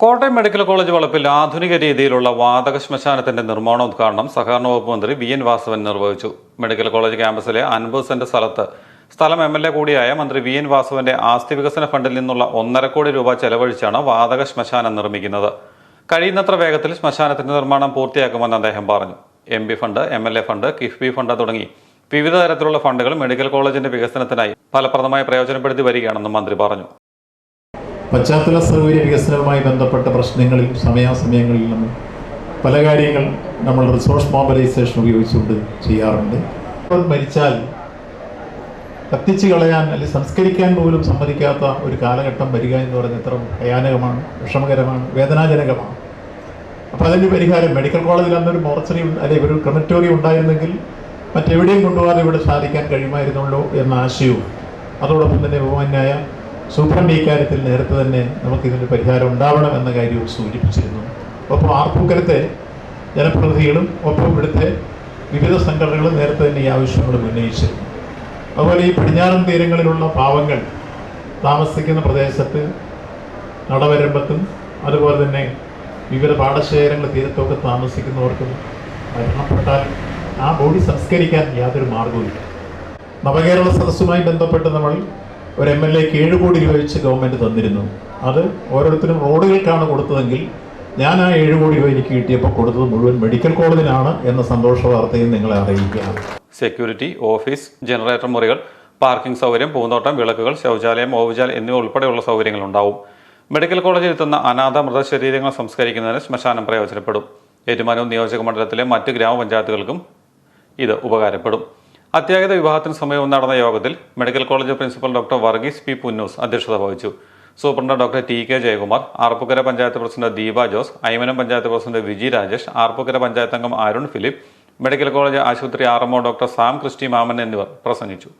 Kottayam medical college വളപ്പിൽ ആധുനിക രീതിയിലുള്ള വാതക ശ്മശാനത്തിന്റെ നിർമ്മാണോദ്ഘാടനം സഹകരണ വകുപ്പ് മന്ത്രി വി എൻ വാസവൻ നിർവഹിച്ചു. മെഡിക്കൽ കോളേജ് ക്യാമ്പസിലെ അൻപത് സെന്റ് സ്ഥലത്ത് സ്ഥലം എം എൽ എ കൂടിയായ മന്ത്രി വി എൻ വാസവന്റെ ആസ്തി വികസന ഫണ്ടിൽ നിന്നുള്ള ഒന്നര കോടി രൂപ ചെലവഴിച്ചാണ് വാതക ശ്മശാനം നിർമ്മിക്കുന്നത്. കഴിയുന്നത്ര വേഗത്തിൽ ശ്മശാനത്തിന്റെ നിർമ്മാണം പൂർത്തിയാക്കുമെന്ന് അദ്ദേഹം പറഞ്ഞു. M P fund M L A fund KIIFB fund തുടങ്ങി വിവിധ തരത്തിലുള്ള ഫണ്ടുകൾ മെഡിക്കൽ കോളേജിന്റെ വികസനത്തിനായി ഫലപ്രദമായി പ്രയോജനപ്പെടുത്തി വരികയാണെന്നും മന്ത്രി പറഞ്ഞു. പശ്ചാത്തല സൗകര്യ വികസനവുമായി ബന്ധപ്പെട്ട പ്രശ്നങ്ങളിൽ സമയാസമയങ്ങളിൽ നമ്മൾ പല കാര്യങ്ങൾ നമ്മൾ റിസോഴ്സ് മോബിലൈസേഷൻ ഉപയോഗിച്ചുകൊണ്ട് ചെയ്യാറുണ്ട്. മരിച്ചാൽ കത്തിച്ച് കളയാൻ അല്ലെങ്കിൽ സംസ്കരിക്കാൻ പോലും സമ്മതിക്കാത്ത ഒരു കാലഘട്ടം വരിക എന്ന് പറയുന്നത് എത്ര ഭയാനകമാണ് വിഷമകരമാണ് വേദനാജനകമാണ്. അപ്പോൾ അതിന്റെ പരിഹാരം മെഡിക്കൽ കോളേജിൽ അന്നൊരു മോർച്ചറി അല്ലെങ്കിൽ ഒരു ക്രമറ്റോറിയം ഉണ്ടായിരുന്നെങ്കിൽ മറ്റെവിടെയും കൊണ്ടുപോകാതെ ഇവിടെ സാധിക്കാൻ കഴിയുമായിരുന്നുള്ളൂ എന്ന ആശയവും. അതോടൊപ്പം തന്നെ ബഹുമാന്യായ സൂപ്രണ്ട് ഇക്കാര്യത്തിൽ നേരത്തെ തന്നെ നമുക്കിതിന് പരിഹാരം ഉണ്ടാവണം എന്ന കാര്യവും സൂചിപ്പിച്ചിരുന്നു. ഒപ്പം ആർപ്പൂക്കരത്തെ ജനപ്രതിനിധികളും ഒപ്പം ഇവിടുത്തെ വിവിധ സംഘടനകളും നേരത്തെ തന്നെ ഈ ആവശ്യങ്ങളും ഉന്നയിച്ചിരുന്നു. അതുപോലെ ഈ പടിഞ്ഞാറൻ തീരങ്ങളിലുള്ള പാവങ്ങൾ താമസിക്കുന്ന പ്രദേശത്ത് നടവരമ്പത്തും അതുപോലെ തന്നെ വിവിധ പാടശേഖരങ്ങൾ തീരത്തൊക്കെ താമസിക്കുന്നവർക്കും മരണപ്പെട്ടാൽ ആ ബോഡി സംസ്കരിക്കാൻ യാതൊരു മാർഗവുമില്ല. നവകേരള സദസ്സുമായി ബന്ധപ്പെട്ട് നമ്മൾ ഒരു എം എൽ എക്ക് ഏഴ് കോടി രൂപ വെച്ച് ഗവൺമെന്റ് തന്നിരുന്നു. അത് ഓരോരുത്തരും റോഡുകൾക്കാണ് കൊടുത്തതെങ്കിൽ ഞാൻ ആ ഏഴ് കോടി രൂപ എനിക്ക് കിട്ടിയപ്പോൾ കൊടുത്തത് മുഴുവൻ മെഡിക്കൽ കോളേജിനാണ് എന്ന സന്തോഷ വാർത്തയും നിങ്ങളെ അറിയിക്കുകയാണ്. സെക്യൂരിറ്റി ഓഫീസ് ജനറേറ്റർ മുറികൾ പാർക്കിംഗ് സൗകര്യം പൂന്തോട്ടം വിളക്കുകൾ ശൗചാലയം ഓവുചാൽ എന്നിവ ഉൾപ്പെടെയുള്ള സൗകര്യങ്ങൾ ഉണ്ടാവും മെഡിക്കൽ കോളേജിൽ എത്തുന്ന അനാഥ മൃതശരീരങ്ങൾ സംസ്കരിക്കുന്നതിന് ശ്മശാനം പ്രയോജനപ്പെടും. ഏറ്റുമാനൂർ നിയോജക മണ്ഡലത്തിലെ മറ്റ് ഗ്രാമപഞ്ചായത്തുകൾക്കും ഇത് ഉപകാരപ്പെടും. അത്യാഹിത വിവാഹത്തിന് സമയവും നടന്ന യോഗത്തിൽ medical college principal doctor Varghese P Punnoose അധ്യക്ഷത വഹിച്ചു. Superintendent doctor T K Jayakumar Arpookara panchayat president Deepa Jose Aymanam panchayat president Viji Rajesh Arpookara panchayat അംഗം അരുൺ ഫിലിപ്പ് മെഡിക്കൽ കോളേജ് ആശുപത്രി ആർ ഡോക്ടർ സാം ക്രിസ്റ്റി മാമൻ എന്നിവർ പ്രസംഗിച്ചു.